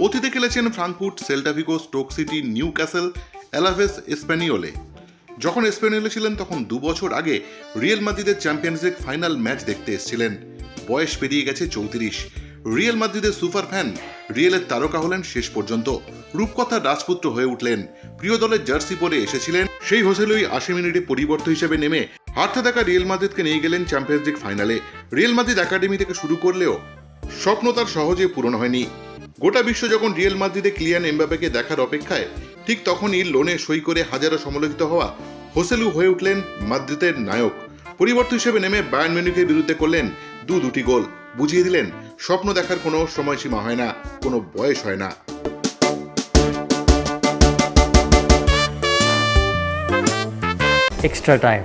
অতীতে খেলেছেন Frankfurt Celta Vigo Stoke City Newcastle Alaves, স্প্যানিওলে। যখন স্পেনিওলে ছিলেন, তখন দু বছর আগে রিয়েল মাদ্রিদের চ্যাম্পিয়ন্স লিগ ফাইনাল ম্যাচ দেখতে এসেছিলেন। বয়স পেরিয়ে গেছে চৌত্রিশ। রিয়েল মাদ্রিদের সুপার ফ্যান, রিয়েলের তারকা হলেন শেষ পর্যন্ত। রূপকথার রাজপুত্র হয়ে উঠলেন। প্রিয় দলের জার্সি পরে এসেছিলেন। সেই হোসেলই আশি মিনিটে পরিবর্তন হিসেবে নেমে হারতে থাকা রিয়েল মাদ্রিদকে নিয়ে গেলেন চ্যাম্পিয়ন্স লিগ ফাইনালে। রিয়েল মাদ্রিদ একাডেমি থেকে শুরু করলেও স্বপ্ন তার সহজে পূরণ হয়নি। গোটা বিশ্ব যখন রিয়েল মাদ্রিদে ক্লিয়ান এমবাপেকে দেখার অপেক্ষায় ঠিক তখনই লোনে সই করে হাজারো সমালোচিত হওয়া হোসেলু হয়ে উঠলেন মাদ্রিদের নায়ক। পরিবর্তন হিসেবে নেমে বায়ার্ন মিউনিখের বিরুদ্ধে করলেন দু দুটি গোল। বুঝিয়ে দিলেন স্বপ্ন দেখার কোনো সময়সীমা হয় না কোনো বয়স হয় না। Extra time.